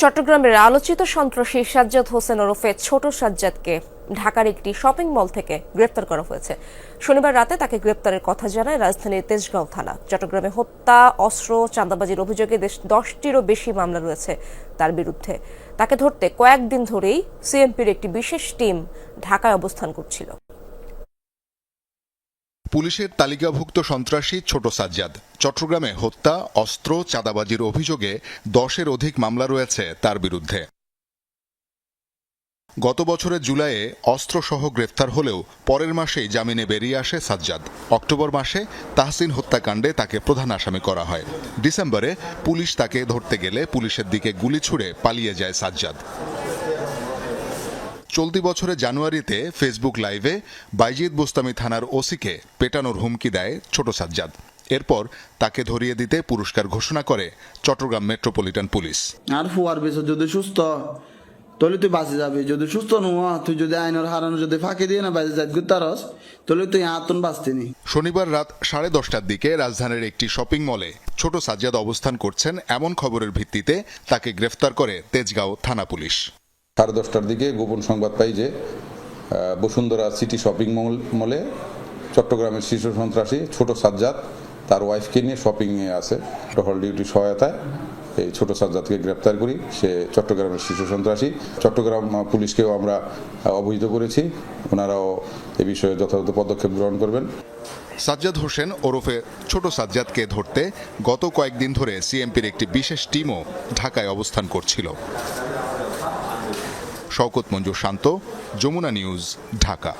চট্টগ্রামের আলোচিত সন্ত্রাসী সাজ্জাদ হোসেন ওরফে ছোট সাজ্জাদকে ঢাকার একটি শপিং মল থেকে গ্রেপ্তার করা হয়েছে। শনিবার রাতে তাকে গ্রেপ্তারের কথা জানায় রাজধানীর তেজগাঁও থানা। চট্টগ্রামে হত্যা, অস্ত্র, চাঁদাবাজির অভিযোগে দেশ দশটিরও বেশি মামলা রয়েছে তার বিরুদ্ধে। তাকে ধরতে কয়েকদিন ধরেই সিএমপির একটি বিশেষ টিম ঢাকায় অবস্থান করছিল। পুলিশের তালিকাভুক্ত সন্ত্রাসী ছোট সাজ্জাদ। চট্টগ্রামে হত্যা, অস্ত্র, চাঁদাবাজির অভিযোগে দশের অধিক মামলা রয়েছে তার বিরুদ্ধে। গত বছরের জুলাইয়ে অস্ত্রসহ গ্রেফতার হলেও পরের মাসেই জামিনে বেরিয়ে আসে সাজ্জাদ। অক্টোবর মাসে তাহসিন হত্যাকাণ্ডে তাকে প্রধান আসামি করা হয়। ডিসেম্বরে পুলিশ তাকে ধরতে গেলে পুলিশের দিকে গুলি ছুড়ে পালিয়ে যায় সাজ্জাদ। চলতি বছরের জানুয়ারিতে ফেসবুক লাইভে বাইজিদ বোস্তামি থানার ওসিকে পেটানোর হুমকি দেয় ছোট সাজ্জাদ। এরপর তাকে ধরিয়ে দিতে পুরস্কার ঘোষণা করে চট্টগ্রাম মেট্রোপলিটন পুলিশ। আর ফুয়ার বেশ যদি সুস্থ তাহলে তুই বাঁচে যাবি। যদি সুস্থ নোয়া তুই যদি আইনের হারানো যদি ফাঁকি দিয়ে না বাজে যাই তারস তাহলে তুই আতন বাঁচতে নি শনিবার রাত সাড়ে দশটার দিকে রাজধানীর একটি শপিং মলে ছোট সাজ্জাদ অবস্থান করছেন এমন খবরের ভিত্তিতে তাকে গ্রেফতার করে তেজগাঁও থানা পুলিশ। সাড়ে দশটার দিকে গোপন সংবাদ পাই যে বসুন্ধরা সিটি শপিং মল, মলে চট্টগ্রামের শিশু সন্ত্রাসী ছোট সাজ্জাদ তার ওয়াইফকে নিয়ে শপিংয়ে আছে। টহল ডিউটির সহায়তায় এই ছোট সাজ্জাদকে গ্রেপ্তার করি। সে চট্টগ্রামের শিশু সন্ত্রাসী। চট্টগ্রাম পুলিশকেও আমরা অবহিত করেছি। ওনারাও এ বিষয়ে যথাযথ পদক্ষেপ গ্রহণ করবেন। সাজ্জাদ হোসেন ওরফে ছোট সাজ্জাদকে ধরতে গত কয়েকদিন ধরে সিএমপির একটি বিশেষ টিমও ঢাকায় অবস্থান করছিল। শওকত মঞ্জুর শান্ত যমুনা নিউজ ঢাকা।